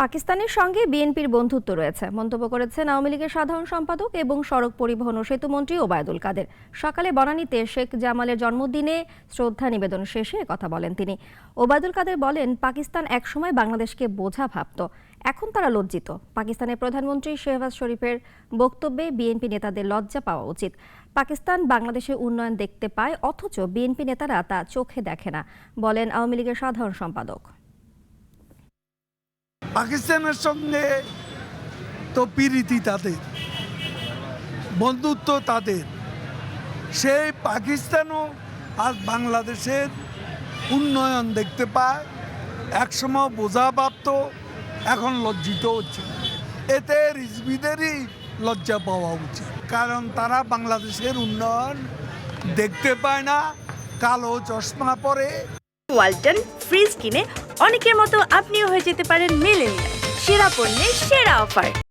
পাকিস্তানের সঙ্গে বিএনপির বন্ধুত্ব রয়েছে। মন্তব্য করেছেন আওয়ামী লীগের সাধারণ সম্পাদক এবং সড়ক পরিবহন ও সেতুমন্ত্রী ওবায়দুল কাদের। সকালে বনানীতে শেখ জামালের জন্মদিনে শ্রদ্ধা নিবেদন শেষে কথা বলেন তিনি। ওবায়দুল কাদের বলেন, পাকিস্তান একসময় বাংলাদেশকে বোঝা ভাবত। এখন তারা লজ্জিত। পাকিস্তানের প্রধানমন্ত্রী শেহবাজ শরীফের বক্তব্যে বিএনপি নেতাদের লজ্জা পাওয়া উচিত। পাকিস্তান বাংলাদেশের উন্নয়ন দেখতে পায়, অথচ বিএনপি নেতারা তা চোখে দেখে না। বলেন আওয়ামী লীগের সাধারণ সম্পাদক। পাকিস্তানের সঙ্গে তো পিরিতি তাদের, বন্ধুত্ব তাদের। সেই পাকিস্তানও আজ বাংলাদেশের উন্নয়ন দেখতে পায়, একসময় বোঝা প্রাপ্ত এখন লজ্জিত হচ্ছে। এতে রিজবিদেরই লজ্জা পাওয়া উচিত, কারণ তারা বাংলাদেশের উন্নয়ন দেখতে পায় না, কালো চশমা পরে। ওয়ালটন ফ্রিজ কিনে অনেকের মতো আপনিও হয়ে যেতে পারেন মেলেনিয়া সেরা পণ্যের সেরা অফার।